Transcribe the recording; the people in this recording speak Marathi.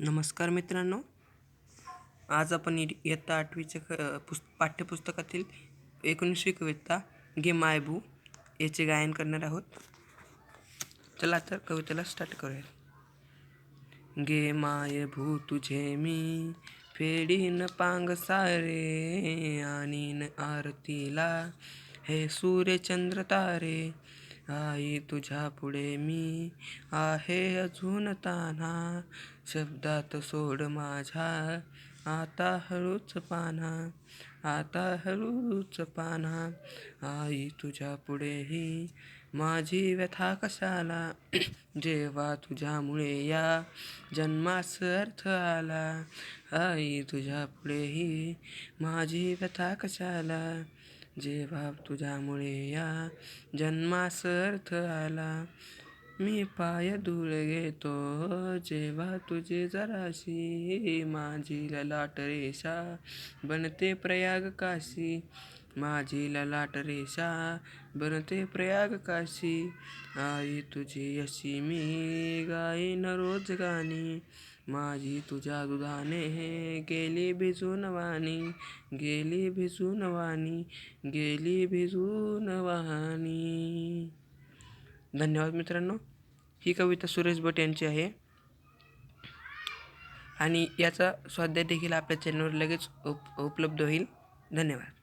नमस्कार मित्रांनो. आज आपण इयत्ता आठवीच्या क पुस् पाठ्यपुस्तकातील एकोणीसवी कविता गे मायबू याचे गायन करणार आहोत. चला तर कवितेला स्टार्ट करूया. गे माय भू तुझे मी फेडीन पांग सारे आणीन आरतीला. हे सूर्यचंद्र तारे आई तुझ्या पुढे मी आहे अजून तान्हा. शब्दात सोड माझ्या आता हळूच पाना आता हळूच पाना आई तुझ्या पुढेही माझी व्यथा कशाला? जेव्हा तुझ्यामुळे या जन्मास अर्थ आला आई तुझ्या पुढेही माझी व्यथा कशाला? जेव्हा तुझ्यामुळे या जन्मास अर्थ आला मी पाय धूळ घेतो. जेव्हा तुझी जराशी माझी ललाट रेषा बनते प्रयाग काशी माझी ललाट रेषा बनते प्रयाग काशी. आई तुझी अशी मी गाईन रोज गाणी माझी तुझ्या दुधाने गेली भिजून वाणी गेली भिजून वाणी गेली भिजून वाणी. धन्यवाद मित्रांनो. ही कविता सुरेश भट यांची आहे. आणि याचा स्वाध्याय देखील आपल्या चॅनलवर लगेच उप उपलब्ध होईल. धन्यवाद.